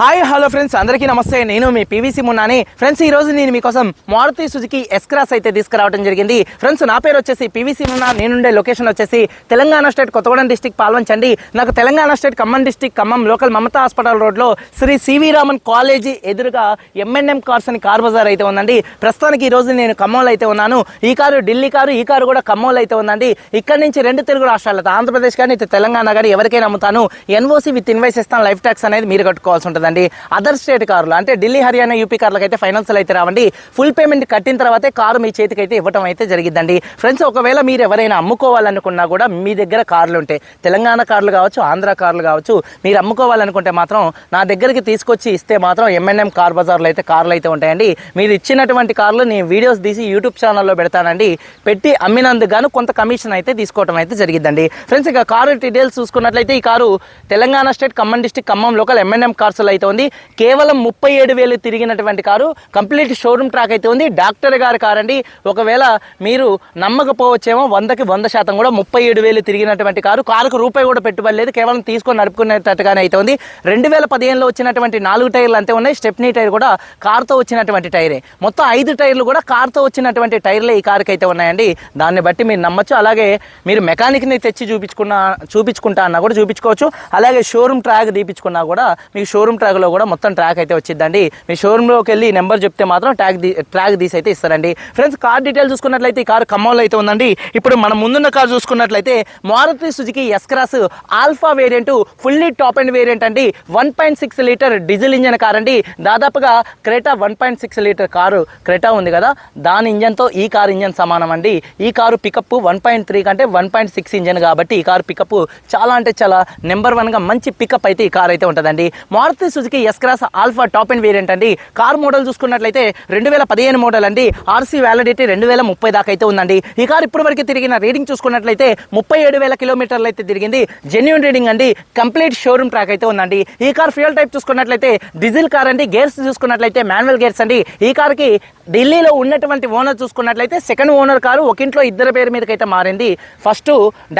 Hi hello friends అందరికీ నమస్తే. నేను మీ పీవీసీ మున్నాని ఫ్రెండ్స్ ఈ రోజు నేను మీకోసం మారుతి సుజుకి ఎస్క్రాస్ అయితే తీసుకురావడం జరిగింది. ఫ్రెండ్స్ నా పేరు వచ్చేసి పీవీసీ మున్నా నేనుండే లొకేషన్ వచ్చేసి తెలంగాణ స్టేట్ కొత్తగూడెం డిస్టిక్ పాల్వంచండి నాకు Telangana state Khammam district Khammam local Mamata hospital రోడ్లో శ్రీ సివి రామన్ కాలేజీ ఎదురుగా ఎంఎన్ఎం కార్స్ అని కార్ బజార్ అయితే ఉందండి. ప్రస్తుతానికి ఈ రోజు నేను ఖమ్మంలో అయితే ఉన్నాను. ఈ కారు ఢిల్లీ కారు ఈ కారు కూడా ఖమ్మంలో అయితే ఉందండి. ఇక్కడ నుంచి రెండు తెలుగు రాష్ట్రాలతో ఆంధ్రప్రదేశ్ కానీ తెలంగాణ కానీ ఎవరికైనా అమ్ముతాను. ఎన్ఓసి విత్ ఇన్వైస్ ఇస్తాను లైఫ్ ట్యాక్స్ అనేది మీరు కట్టుకోవాల్సి ఉంటుంది ఉంటుందండి అదర్ స్టేట్ కార్లు అంటే ఢిల్లీ హర్యానా యూపీ కార్లకు అయితే ఫైనాన్షియల్ అయితే రావండి. ఫుల్ పేమెంట్ కట్టిన తర్వాతే కారు మీ చేతికి అయితే ఇవ్వటం అయితే జరిగిద్దండి. ఫ్రెండ్స్ ఒకవేళ మీరు ఎవరైనా అమ్ముకోవాలనుకున్నా కూడా మీ దగ్గర కార్లు ఉంటాయి. తెలంగాణ కార్లు కావచ్చు ఆంధ్ర కార్లు కావచ్చు మీరు అమ్ముకోవాలనుకుంటే మాత్రం నా దగ్గరికి తీసుకొచ్చి ఇస్తే మాత్రం ఎంఎన్ఎం కార్ బజార్లో అయితే కార్లు అయితే ఉంటాయండి. మీరు ఇచ్చినటువంటి కార్లు నేను వీడియోస్ తీసి యూట్యూబ్ ఛానల్లో పెడతానండి. పెట్టి అమ్మినందుకు గాను కొంత కమిషన్ అయితే తీసుకోవడం అయితే జరిగిద్దండి. ఫ్రెండ్స్ ఇక కారు డీటెయిల్స్ చూసుకున్నట్లయితే ఈ car Telangana state Khammam district Khammam local MNM కార్స్లో అయితే ఉంది. కేవలం ముప్పై ఏడు వేలు తిరిగినటువంటి కారు. కంప్లీట్ షోరూమ్ ట్రాక్ అయితే ఉంది. డాక్టర్ గారి కారు అండి ఒకవేళ మీరు నమ్మకపోవచ్చేమో వందకి వంద శాతం కూడా ముప్పై ఏడు వేలు తిరిగినటువంటి కారు. కారుకు రూపాయి కూడా పెట్టుబడి లేదు. కేవలం తీసుకొని నడుపుకునేటట్టుగానే అయితే ఉంది. రెండు వేల పదిహేనులో వచ్చినటువంటి నాలుగు టైర్లు అంతే ఉన్నాయి. స్టెప్నీ టైర్ కూడా కార్తో వచ్చినటువంటి టైరే. మొత్తం ఐదు టైర్లు కూడా కార్తో వచ్చినటువంటి టైర్లే ఈ కారుకి అయితే ఉన్నాయండి. దాన్ని బట్టి మీరు నమ్మొచ్చు. అలాగే మీరు మెకానిక్ని తెచ్చి చూపించుకున్న చూపించుకుంటా అన్నా కూడా చూపించుకోవచ్చు. అలాగే షోరూమ్ ట్రాక్ తీపించుకున్నా కూడా మీకు షోరూమ్ ట్రాక్లో కూడా మొత్తం ట్రాక్ అయితే వచ్చిందండి. మీ షోరూంలోకి వెళ్ళి నెంబర్ చెప్తే మాత్రం ట్రాక్ ట్రాక్ తీసి అయితే ఇస్తారండి. ఫ్రెండ్స్ కార్ డీటెయిల్ చూసుకున్నట్లయితే ఈ కారు ఖమ్మంలో అయితే ఉందండి. ఇప్పుడు మనం ముందున్న కార్ చూసుకున్నట్లయితే Maruti Suzuki S Cross alpha variant fully top end variant అండి. One point six litre diesel engine car అండి. దాదాపుగా Creta one point six litre car Creta ఉంది కదా. దాని ఇంజన్తో ఈ కారు ఇంజన్ సమానం అండి. ఈ car pickup one point three కంటే వన్ పాయింట్ సిక్స్ ఇంజన్ కాబట్టి ఈ కారు పికప్ చాలా అంటే చాలా నెంబర్ వన్గా మంచి పికప్ అయితే ఈ కార్ అయితే ఉంటుందండి. Maruti Suzuki S cross alpha top end variant అండి. కార్ మోడల్ చూసుకున్నట్లయితే రెండు వేల పదిహేను మోడల్ అండి. ఆర్సీ వ్యాలిడిటీ రెండు వేల ముప్పై దాకా అయితే ఉందండి. ఈ కార్ ఇప్పటి వరకు తిరిగిన రీడింగ్ చూసుకున్నట్లయితే ముప్పై ఏడు వేల కిలోమీటర్లు అయితే తిరిగింది. జెన్యున్ రీడింగ్ అండి. కంప్లీట్ షోరూమ్ ట్రాక్ అయితే ఉందండి. ఈ కార్ ఫ్యూయల్ టైప్ చూసుకున్నట్లయితే డీజిల్ కార్ అండి. గేర్స్ చూసుకున్నట్లయితే మాన్యువల్ గేర్స్ అండి. ఈ కార్కి ఢిల్లీలో ఉన్నటువంటి ఓనర్ చూసుకున్నట్లయితే సెకండ్ ఓనర్ కారు. ఒక ఇంట్లో ఇద్దరు పేరు మీదకైతే మారింది. ఫస్ట్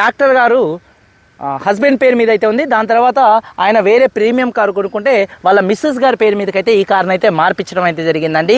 డాక్టర్ గారు హస్బెండ్ పేరు మీద అయితే ఉంది. దాని తర్వాత ఆయన వేరే ప్రీమియం కారు కొనుక్కుంటే వాళ్ళ మిస్సెస్ గారి పేరు మీదకైతే ఈ కార్ని అయితే మార్పించడం అయితే జరిగిందండి.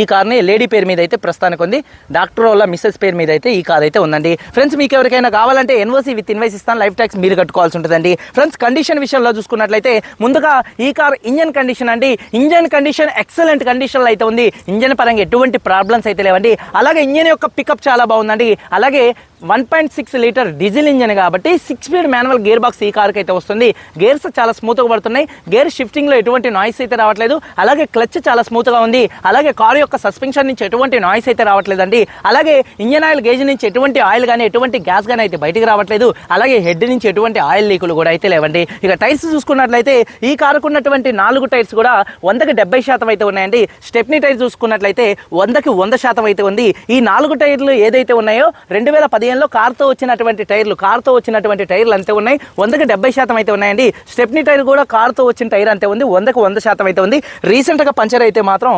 ఈ కార్ని లేడీ పేరు మీద అయితే ప్రస్తుతానికి ఉంది. డాక్టర్ వాళ్ళ మిస్సెస్ పేరు మీద అయితే ఈ కార్ అయితే ఉందండి. ఫ్రెండ్స్ మీకు ఎవరికైనా కావాలంటే ఎన్ఓసి విత్ ఇన్వైస్ ఇస్తాను లైఫ్ ట్యాక్స్ మీరు కట్టుకోవాల్సి ఉంటుందండి. ఫ్రెండ్స్ కండిషన్ విషయంలో చూసుకున్నట్లయితే ముందుగా ఈ కార్ ఇంజన్ కండిషన్ అండి. ఇంజన్ కండిషన్ ఎక్సలెంట్ కండిషన్లో అయితే ఉంది. ఇంజన్ పరంగా ఎటువంటి ప్రాబ్లమ్స్ అయితే లేవండి. అలాగే ఇంజన్ యొక్క పికప్ చాలా బాగుందండి. అలాగే one point six litre diesel engine కాబట్టి six speed manual gear box ఈ కార్కి అయితే వస్తుంది. గేర్స్ చాలా స్మూత్గా పడుతున్నాయి. గేర్ షిఫ్టింగ్లో ఎటువంటి నాయిస్ అయితే రావట్లేదు. అలాగే క్లచ్ చాలా స్మూత్గా ఉంది. అలాగే కారు యొక్క సస్పెన్షన్ నుంచి ఎటువంటి నాయిస్ అయితే రావట్లేదండి. అలాగే ఇంజన్ ఆయిల్ గేజ్ నుంచి ఎటువంటి ఆయిల్ కానీ ఎటువంటి గ్యాస్ కానీ అయితే బయటికి రావట్లేదు. అలాగే హెడ్ నుంచి ఎటువంటి ఆయిల్ లీకులు కూడా అయితే లేవండి. ఇక టైర్స్ చూసుకున్నట్లయితే ఈ కారుకు ఉన్నటువంటి నాలుగు టైర్స్ కూడా వందకి డెబ్బై శాతం అయితే ఉన్నాయండి. స్టెప్నీ టైర్ చూసుకున్నట్లయితే వందకి వంద శాతం అయితే ఉంది. ఈ నాలుగు టైర్లు ఏదైతే ఉన్నాయో రెండు వేల పదిహేనులో కార్తో వచ్చినటువంటి టైర్లు కార్తో వచ్చినటువంటి టైర్లు అంతే ఉన్నాయి. వందకి డెబ్బై శాతం అయితే ఉన్నాయండి. స్టెప్నీ టైర్ కూడా కార్తో వచ్చిన టైర్ అంతే ఉంది. వందకు వంద శాతం అయితే ఉంది. రీసెంట్గా పంచర్ అయితే మాత్రం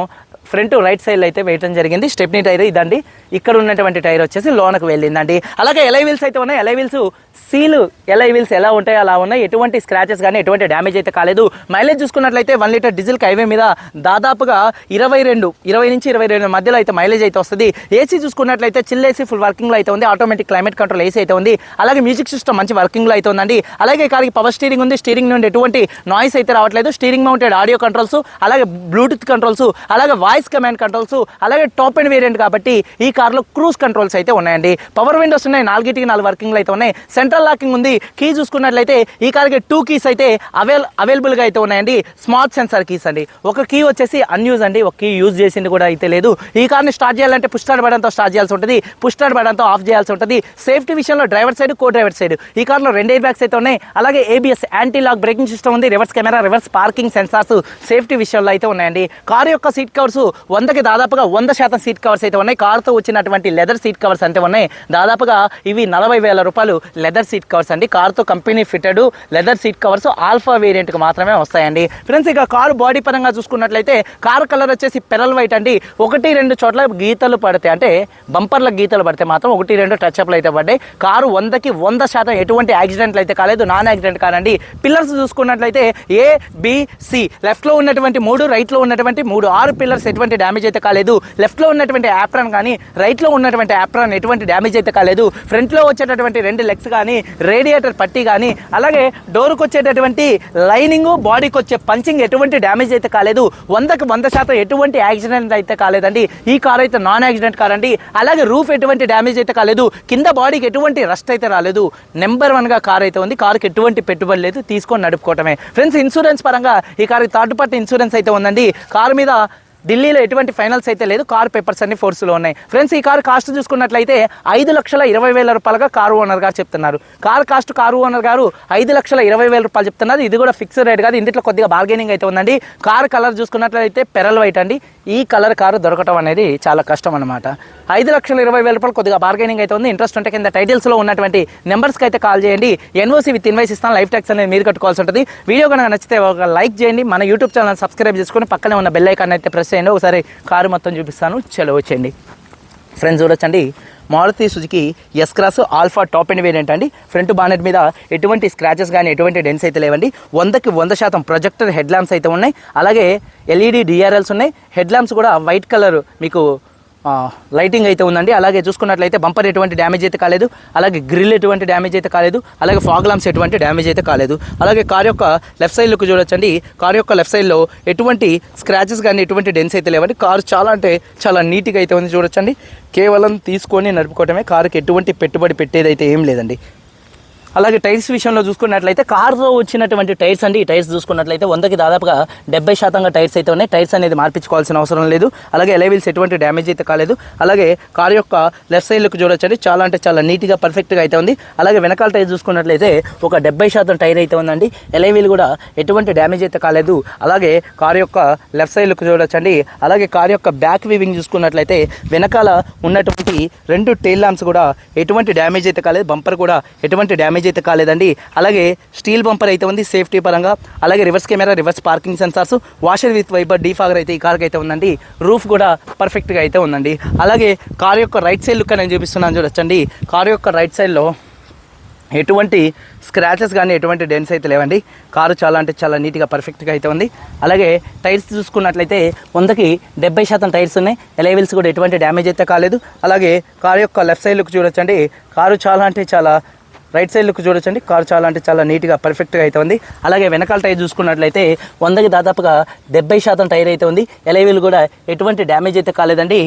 ఫ్రంట్ రైట్ సైడ్ అయితే వేయడం జరిగింది. స్టెప్నీ టైర్ ఇదండి. ఇక్కడ ఉన్నటువంటి టైర్ వచ్చేసి లోనకు వెళ్ళిందండి. అలాగే ఎలై వీల్స్ అయితే ఉన్నాయి. ఎలై వీల్స్ సీలు ఎలై వీల్స్ ఎలా ఉంటాయో అలా ఉన్నాయి. ఎటువంటి స్క్రాచెస్ కానీ ఎటువంటి డ్యామేజ్ అయితే కాలేదు. మైలేజ్ చూసుకున్నట్లయితే వన్ లీటర్ డీజిల్ హైవే మీద దాదాపుగా ఇరవై రెండు ఇరవై నుంచి ఇరవై రెండు మధ్యలో అయితే మైలేజ్ అయితే వస్తుంది. ఏసీ చూసుకున్నట్లయితే చిల్ ఏసీ ఫుల్ వర్కింగ్లో అయితే ఉంది. ఆటోమేటిక్ క్లైమేట్ కంట్రోల్ ఏసీ అయితే ఉంది. అలాగే మ్యూజిక్ సిస్టమ్ మంచి వర్కింగ్లో అయితే అవుతుందండి అలాగే కార్కి పవర్ స్టీరింగ్ ఉంది. స్టీరింగ్ నుండి ఎటువంటి నాయిస్ అయితే రావట్లేదు. స్టీరింగ్ మౌంటెడ్ ఆడియో కంట్రోల్స్ అలాగే బ్లూటూత్ కంట్రోల్స్ అలాగే వాయిస్ కమాండ్ కంట్రోల్స్ అలాగే టాప్ అండ్ వేరియంట్ కాబట్టి ఈ కార్లో క్రూజ్ కంట్రోల్స్ అయితే ఉన్నాయండి. పవర్ విండోస్ ఉన్నాయి. నాలుగిటికి నాలుగు వర్కింగ్లు అయితే ఉన్నాయి. సెంట్రల్ లాకింగ్ ఉంది. కీ చూసుకున్నట్లయితే ఈ కార్కి టూ కీస్ అయితే అవైల్ అవైలబుల్గా అయితే ఉన్నాయండి. స్మార్ట్ సెన్సార్ కీస్ అండి. ఒక కీ వచ్చేసి అన్యూజ్ అండి. ఒక కీ యూజ్ చేసింది కూడా అయితే లేదు. ఈ కార్ని స్టార్ట్ చేయాలంటే పుష్టార్ బడంతో స్టార్ట్ చేయాల్సి ఉంటుంది. పుష్టార్ బడంతో ఆఫ్ చేయాల్సి ఉంటుంది. సేఫ్టీ విషయంలో driver side co driver side ఈ కార్లో రెండు ఎయిర్ బ్యాగ్స్ అయితే ఉన్నాయి. అలాగే ABS anti lock braking system ఉంది. Reverse camera reverse parking sensors safety విషయంలో అయితే ఉన్నాయండి. కారు యొక్క సీట్ కవర్స్ వందకి దాదాపుగా వంద శాతం సీట్ కవర్స్ అయితే ఉన్నాయి. కార్తో వచ్చినటువంటి లెదర్ సీట్ కవర్స్ అంతే ఉన్నాయి. దాదాపుగా ఇవి నలభై వేల రూపాయలు లెదర్ సీట్ కవర్స్ అండి. కార్తో company fitted leather seat covers alpha వేరియంట్కి మాత్రమే వస్తాయండి. ఫ్రెండ్స్ ఇక కారు బాడీ పరంగా చూసుకున్నట్లయితే కారు కలర్ వచ్చేసి పెరల్ వైట్ అండి. ఒకటి రెండు చోట్ల గీతలు పడతాయి అంటే బంపర్ల గీతలు పడితే మాత్రం ఒకటి రెండు టచ్ అప్లు అయితే పడ్డాయి. కారు వందకి వంద శాతం ఎటువంటి యాక్సిడెంట్ యాక్సిడెంట్లు అయితే కాలేదు నాన్ యాక్సిడెంట్ కానండి పిల్లర్స్ చూసుకున్నట్లయితే ఏ బిసి లెఫ్ట్లో ఉన్నటువంటి మూడు రైట్లో ఉన్నటువంటి మూడు. ఆరు పిల్లర్స్ ఎటువంటి డ్యామేజ్ అయితే కాలేదు. లెఫ్ట్లో ఉన్నటువంటి యాప్రాన్ కానీ రైట్లో ఉన్నటువంటి యాప్రాన్ ఎటువంటి డ్యామేజ్ అయితే కాలేదు. ఫ్రంట్లో వచ్చేటటువంటి రెండు లెగ్స్ కానీ రేడియేటర్ పట్టి కానీ అలాగే డోర్కి వచ్చేటటువంటి లైనింగ్ బాడీకి వచ్చే పంచింగ్ ఎటువంటి డ్యామేజ్ అయితే కాలేదు. వందకు వంద శాతం ఎటువంటి యాక్సిడెంట్ అయితే కాలేదండి. ఈ కార్ అయితే నాన్ యాక్సిడెంట్ కార్ అండి అలాగే రూఫ్ ఎటువంటి డ్యామేజ్ అయితే కాలేదు. కింద బాడీకి ఎటువంటి రస్ట్ అయితే రాలేదు. నెంబర్ వన్గా కార్ అయితే ఉంది. కార్కి ఎటువంటి పెట్టుబడి లేదు. తీసుకొని నడుపుకోవటమే. ఫ్రెండ్స్ ఇన్సూరెన్స్ పరంగా ఈ కార్కి థర్డ్ పార్టీ ఇన్సూరెన్స్ అయితే ఉందండి. కార్ మీద ఢిల్లీలో ఎటువంటి ఫైనల్స్ అయితే లేదు. కార్ పేపర్స్ అన్ని ఫోర్స్లో ఉన్నాయి. ఫ్రెండ్స్ ఈ కార్ కాస్ట్ చూసుకున్నట్లయితే ఐదు లక్షల ఇరవై వేల రూపాయలుగా కారు ఓనర్ గారు చెప్తున్నారు. కార్ కాస్ట్ కారు ఓనర్ గారు ఐదు లక్షల ఇరవై వేల రూపాయలు చెప్తున్నారు. ఇది కూడా ఫిక్స్డ్ రేట్ కాదు. ఇంట్లో కొద్దిగా బార్గెనింగ్ అయితే ఉందండి. కార్ కలర్ చూసుకున్నట్లయితే పెరల్ వైట్ అండి. ఈ కలర్ కారు దొరకటం అనేది చాలా కష్టం అనమాట ఐదు లక్షల ఇరవై వేల రూపాయలు కొద్దిగా బార్గెనింగ్ అయితే ఉంది. ఇంట్రెస్ట్ ఉంటే కింద టైటిల్స్లో ఉన్నటువంటి నెంబర్స్కి అయితే కాల్ చేయండి. ఎన్ఓసీ విత్ ఇన్వైస్ ఇస్తాను లైఫ్ ట్యాక్స్ అనేది మీరు కట్టుకోవాల్సి ఉంటుంది. వీడియో కనుక నచ్చితే ఒక లైక్ చేయండి. మన యూట్యూబ్ ఛానల్ సబ్స్క్రైబ్ చేసుకొని పక్కనే ఉన్న బెల్ ఐకాన్ అయితే ప్రెస్ చేయండి. ఒకసారి కారు మొత్తం చూపిస్తాను. చలో వచ్చేయండి. ఫ్రెండ్స్ చూడొచ్చండి. Maruti Suzuki S cross alpha top end variant అండి. ఫ్రంట్ బానెట్ మీద ఎటువంటి స్క్రాచెస్ కానీ ఎటువంటి డెన్స్ అయితే లేవండి. వందకి వంద శాతం ప్రొజెక్టర్ హెడ్ ల్యాంప్స్ అయితే ఉన్నాయి. అలాగే ఎల్ఈడి డిఆర్ఎల్స్ ఉన్నాయి. హెడ్ ల్యాంప్స్ కూడా వైట్ కలర్ మీకు లైటింగ్ అయితే ఉందండి. అలాగే చూసుకున్నట్లయితే బంపర్ ఎటువంటి డ్యామేజ్ అయితే కాలేదు. అలాగే గ్రిల్ ఎటువంటి డ్యామేజ్ అయితే కాలేదు. అలాగే ఫాగ్ లాంప్స్ ఎటువంటి డ్యామేజ్ అయితే కాలేదు. అలాగే కార్ యొక్క లెఫ్ట్ సైడ్ లుక్ చూడొచ్చండి. కార్ యొక్క లెఫ్ట్ సైడ్లో ఎటువంటి స్క్రాచెస్ కానీ ఎటువంటి డెన్స్ అయితే లేవండి. కారు చాలా అంటే చాలా నీట్గా అయితే ఉంది చూడొచ్చండి. కేవలం తీసుకొని నడుపుకోవటమే కారుకి ఎటువంటి పెట్టుబడి పెట్టేది అయితే ఏం లేదండి. అలాగే టైర్స్ విషయంలో చూసుకున్నట్లయితే కార్లో వచ్చినటువంటి టైర్స్ అండి. ఈ టైర్స్ చూసుకున్నట్లయితే వందకి దాదాపుగా డెబ్బై శాతంగా టైర్స్ అయితే ఉన్నాయి. టైర్స్ అనేది మార్పించుకోవాల్సిన అవసరం లేదు. అలాగే ఎలవీల్స్ ఎటువంటి డ్యామేజ్ అయితే కాలేదు. అలాగే కార్ యొక్క లెఫ్ట్ సైడ్ లుక్ చూడొచ్చండి. చాలా అంటే చాలా నీట్గా పర్ఫెక్ట్గా అయితే ఉంది. అలాగే వెనకాల టైర్ చూసుకున్నట్లయితే ఒక డెబ్బై శాతం టైర్ అయితే ఉందండి. ఎలవీల్ కూడా ఎటువంటి డ్యామేజ్ అయితే కాలేదు. అలాగే కార్ యొక్క లెఫ్ట్ సైడ్ లుక్ చూడొచ్చండి. అలాగే కార్ యొక్క బ్యాక్ వీవింగ్ చూసుకున్నట్లయితే వెనకాల ఉన్నటువంటి రెండు టైల్ ల్యాంప్స్ కూడా ఎటువంటి డ్యామేజ్ అయితే కాలేదు. బంపర్ కూడా ఎటువంటి డ్యామేజ్ అయితే కాలేదండి. అలాగే స్టీల్ బంపర్ అయితే ఉంది సేఫ్టీ పరంగా. అలాగే reverse camera reverse parking sensors washer with wiper defogger అయితే ఈ కార్కి అయితే ఉందండి. రూఫ్ కూడా పర్ఫెక్ట్గా అయితే ఉందండి. అలాగే కార్ యొక్క రైట్ సైడ్ లుక్ నేను చూపిస్తున్నాను చూడొచ్చండి. కార్ యొక్క రైట్ సైడ్లో ఎటువంటి స్క్రాచెస్ కానీ ఎటువంటి డెన్స్ అయితే లేవండి. కారు చాలా అంటే చాలా నీట్గా పర్ఫెక్ట్గా అయితే ఉంది. అలాగే టైర్స్ చూసుకున్నట్లయితే వందకి డెబ్బై శాతం టైర్స్ ఉన్నాయి. ఎలైవిల్స్ కూడా ఎటువంటి డ్యామేజ్ అయితే కాలేదు. అలాగే కారు యొక్క లెఫ్ట్ సైడ్ లుక్ చూడొచ్చండి. కారు చాలా అంటే చాలా రైట్ సైడ్ లుక్ చూడొచ్చండి. కార్ చాలా అంటే చాలా నీట్గా పర్ఫెక్ట్గా అయితే ఉంది. అలాగే వెనకాల టైర్ చూసుకున్నట్లయితే వందకి దాదాపుగా డెబ్బై శాతం టైర్ అయితే ఉంది. ఎలైవిల్ కూడా ఎటువంటి డ్యామేజ్ అయితే కాలేదండి.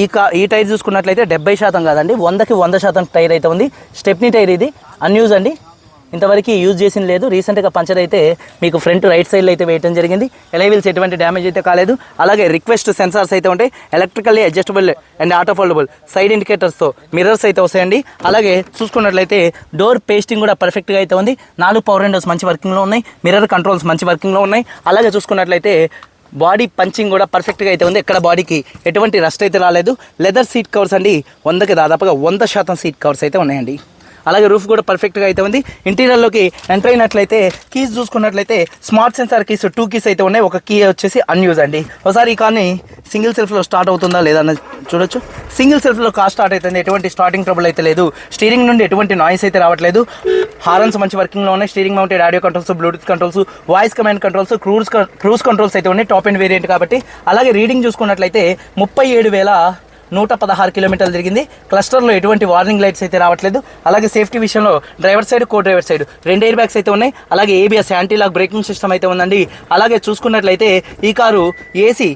ఈ కా ఈ టైర్ చూసుకున్నట్లయితే డెబ్బై శాతం కాదండి. వందకి వంద శాతం టైర్ అయితే ఉంది. స్టెప్నీ టైర్ ఇది. అన్యూజ్ అండి. ఇంతవరకు యూజ్ చేసిన లేదు. రీసెంట్గా పంచర్ అయితే మీకు ఫ్రంట్ రైట్ సైడ్లో అయితే వేయడం జరిగింది. ఎలైవిల్స్ ఎటువంటి డ్యామేజ్ అయితే కాలేదు. అలాగే రిక్వెస్ట్ సెన్సార్స్ అయితే ఉంటాయి. Electrically adjustable and auto foldable side ఇండికేటర్స్తో mirrors అయితే వస్తాయండి. అలాగే చూసుకున్నట్లయితే డోర్ పేస్టింగ్ కూడా పర్ఫెక్ట్గా అయితే ఉంది. నాలుగు పవర్ విండోస్ మంచి వర్కింగ్లో ఉన్నాయి. మిర్రర్ కంట్రోల్స్ మంచి వర్కింగ్లో ఉన్నాయి. అలాగే చూసుకున్నట్లయితే బాడీ పంచింగ్ కూడా పర్ఫెక్ట్గా అయితే ఉంది. ఎక్కడ బాడీకి ఎటువంటి రస్ట్ అయితే రాలేదు. లెదర్ సీట్ కవర్స్ అండి. వందకి దాదాపుగా వంద శాతం సీట్ కవర్స్ అయితే ఉన్నాయండి. అలాగే రూఫ్ కూడా పర్ఫెక్ట్గా అయితే ఉంది. ఇంటీరియర్లోకి ఎంటర్ అయినట్లయితే కీస్ చూసుకున్నట్లయితే smart sensor keys two keys అయితే ఉన్నాయి. ఒక కీ వచ్చేసి అన్యూజ్ అండి. ఒకసారి ఈ కార్ని సింగిల్ సెల్ఫ్లో స్టార్ట్ అవుతుందా లేదా అన్నది చూడొచ్చు. సింగిల్ సెల్ఫ్లో కార్ స్టార్ట్ అవుతుంది ఎటువంటి స్టార్టింగ్ ట్రబుల్ అయితే లేదు. స్టీరింగ్ నుండి ఎటువంటి నాయిస్ అయితే రావట్లేదు. హారన్స్ మంచి వర్కింగ్లో ఉన్నాయి. Steering mounted audio controls bluetooth controls voice command controls cruise cruise controls అయితే ఉన్నాయి. టాప్ అండ్ వేరియంట్ కాబట్టి. అలాగే రీడింగ్ చూసుకున్నట్లయితే ముప్పై ఏడు వేల నూట పదహారు కిలోమీటర్లు తిరిగింది. క్లస్టర్లో ఎటువంటి వార్నింగ్ లైట్స్ అయితే రావట్లేదు. అలాగే సేఫ్టీ విషయంలో driver side co driver side రెండు ఎయిర్ బ్యాగ్స్ అయితే ఉన్నాయి. అలాగే ABS anti lock braking system అయితే ఉందండి. అలాగే చూసుకున్నట్లయితే ఈ car AC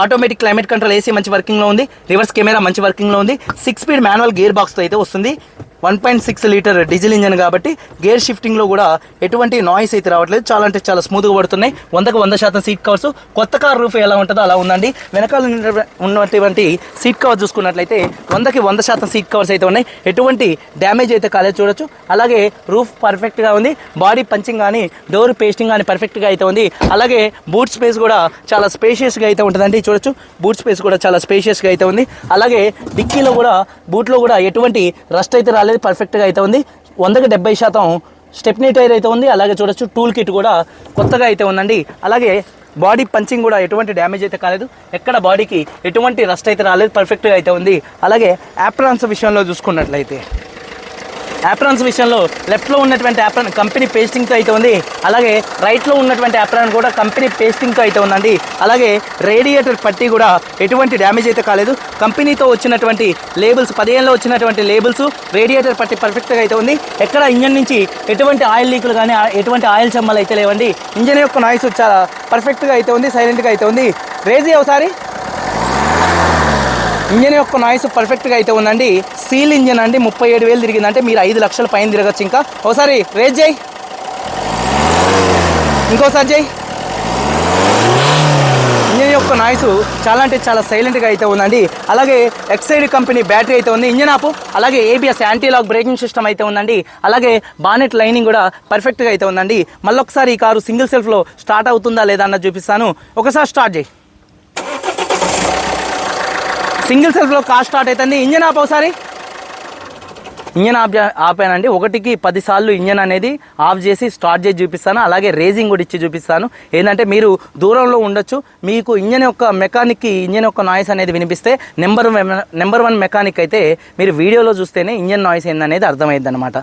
automatic climate control AC మంచి వర్కింగ్లో ఉంది. రివర్స్ కెమెరా మంచి వర్కింగ్లో ఉంది. సిక్స్ స్పీడ్ మాన్యువల్ గేర్ బాక్స్తో అయితే వస్తుంది. One point six litre diesel engine కాబట్టి గేర్ షిఫ్టింగ్లో కూడా ఎటువంటి నాయిస్ అయితే రావట్లేదు. చాలా అంటే చాలా స్మూత్గా పడుతున్నాయి. వందకు వంద శాతం సీట్ కవర్స్ కొత్త కార్ రూఫ్ ఎలా ఉంటుందో అలా ఉందండి. వెనకాల ఉన్నటువంటి సీట్ కవర్ చూసుకున్నట్లయితే వందకి వంద శాతం సీట్ కవర్స్ అయితే ఉన్నాయి. ఎటువంటి డ్యామేజ్ అయితే కాలేదు చూడొచ్చు. అలాగే రూఫ్ పర్ఫెక్ట్గా ఉంది. బాడీ పంచింగ్ కానీ డోర్ పేస్టింగ్ కానీ పర్ఫెక్ట్గా అయితే ఉంది. అలాగే బూట్ స్పేస్ కూడా చాలా స్పేషియస్గా అయితే ఉంటుందండి. చూడొచ్చు. బూట్ స్పేస్ కూడా చాలా స్పేషియస్గా అయితే ఉంది. అలాగే డిక్కీలో కూడా బూట్లో కూడా ఎటువంటి రస్ట్ అయితే రాలేదు. పర్ఫెక్ట్గా అయితే ఉంది. వందకి డెబ్బై శాతం స్టెప్నీ టైర్ అయితే ఉంది. అలాగే చూడొచ్చు టూల్ కిట్ కూడా కొత్తగా అయితే ఉందండి. అలాగే బాడీ పంచింగ్ కూడా ఎటువంటి డ్యామేజ్ అయితే కాలేదు. ఎక్కడ బాడీకి ఎటువంటి రస్ట్ అయితే రాలేదు పర్ఫెక్ట్గా అయితే ఉంది. అలాగే యాప్రాన్స్ విషయంలో చూసుకున్నట్లయితే. యాప్రాన్స్ విషయంలో లెఫ్ట్లో ఉన్నటువంటి యాప్రాన్ కంపెనీ పేస్టింగ్తో అయితే ఉంది. అలాగే రైట్లో ఉన్నటువంటి యాప్రాన్ కూడా కంపెనీ పేస్టింగ్తో అయితే ఉందండి. అలాగే రేడియేటర్ పట్టి కూడా ఎటువంటి డ్యామేజ్ అయితే కాలేదు. కంపెనీతో వచ్చినటువంటి లేబుల్స్ పదిహేనులో వచ్చినటువంటి లేబుల్స్ రేడియేటర్ పట్టి పర్ఫెక్ట్గా అయితే ఉంది. ఎక్కడ ఇంజన్ నుంచి ఎటువంటి ఆయిల్ లీకులు కానీ ఎటువంటి ఆయిల్ చెమ్మలు అయితే లేవండి. ఇంజన్ యొక్క నాయిస్ చాలా పర్ఫెక్ట్గా అయితే ఉంది సైలెంట్గా అయితే ఉంది. రేజీ ఒకసారి ఇంజన్ యొక్క నాయిస్ పర్ఫెక్ట్గా అయితే ఉందండి. సీల్ ఇంజన్ అండి ముప్పై ఏడు వేలు తిరిగిందంటే మీరు ఐదు లక్షల పైన తిరగచ్చు ఇంకా. ఒకసారి రేజ్ చేయి. ఇంకోసారి చేయి. ఇంజన్ యొక్క నాయిస్ చాలా అంటే చాలా సైలెంట్గా అయితే ఉందండి. అలాగే ఎక్సైడ్ కంపెనీ బ్యాటరీ అయితే ఉంది. ఇంజన్ ఆపు. అలాగే ఏబిఎస్ యాంటీలాక్ బ్రేకింగ్ సిస్టమ్ అయితే ఉందండి. అలాగే బానెట్ లైనింగ్ కూడా పర్ఫెక్ట్గా అయితే ఉందండి. మళ్ళొకసారి ఈ కారు సింగిల్ సెల్ఫ్లో స్టార్ట్ అవుతుందా లేదా అన్నది చూపిస్తాను. ఒకసారి స్టార్ట్ చేయి. సింగిల్ సెల్ఫ్లో కార్ స్టార్ట్ అవుతుంది. ఇంజన్ ఆప్ ఒకసారి. ఇంజన్ ఆఫ్ ఆపానండి. ఒకటికి పదిసార్లు ఇంజన్ అనేది ఆఫ్ చేసి స్టార్ట్ చేసి చూపిస్తాను. అలాగే రేసింగ్ కూడా ఇచ్చి చూపిస్తాను. ఏంటంటే మీరు దూరంలో ఉండొచ్చు. మీకు ఇంజన్ యొక్క మెకానిక్కి ఇంజన్ యొక్క నాయిస్ అనేది వినిపిస్తే నెంబర్ నెంబర్ వన్ మెకానిక్ అయితే మీరు వీడియోలో చూస్తేనే ఇంజన్ నాయిస్ ఏందనేది అర్థమైంది అనమాట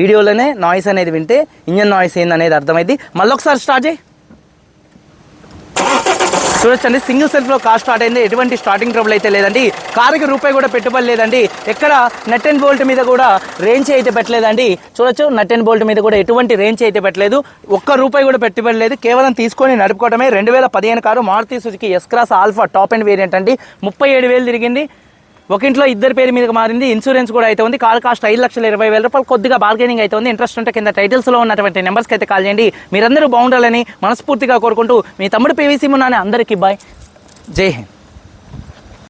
వీడియోలోనే నాయిస్ అనేది వింటే ఇంజన్ నాయిస్ ఏందనేది అర్థమైంది. మళ్ళీ ఒకసారి స్టార్ట్ చేయి. చూడొచ్చండి సింగిల్ సెల్ఫ్లో కార్ స్టార్ట్ అయింది. ఎటువంటి స్టార్టింగ్ ట్రబుల్ అయితే లేదండి. కారుకి రూపాయి కూడా పెట్టుబడి లేదండి. ఎక్కడ నట్ అండ్ బోల్ట్ మీద కూడా రేంజ్ అయితే పెట్టలేదండి. చూడొచ్చు నట్ అండ్ బోల్ట్ మీద కూడా ఎటువంటి రేంజ్ అయితే పెట్టలేదు. ఒక్క రూపాయి కూడా పెట్టుబడి లేదు. కేవలం తీసుకొని నడుపుకోవడమే రెండు వేల పదిహేను car Maruti Suzuki S Cross Alpha top and variant అండి. ముప్పై ఏడు వేలు తిరిగింది. ఒక ఇంట్లో ఇద్దరు పేరు మీద మారింది ఇన్సూరెన్స్ కూడా అయితే ఉంది. కాల్ కాస్ట్ ఐదు లక్షల ఇరవై వేల రూపాయలు కొద్దిగా బార్గెనింగ్ అయితే ఉంది. ఇంట్రెస్ట్ ఉంటే కింద టైటిల్స్లో ఉన్నటువంటి నెంబర్స్కి అయితే కాల్ చేయండి. మీరందరూ బాగుండాలని మనస్ఫూర్తిగా కోరుకుంటూ మీ తమ్ముడు పీవీసీ మున్నాని అందరికీ బాయ్ జై హింద్.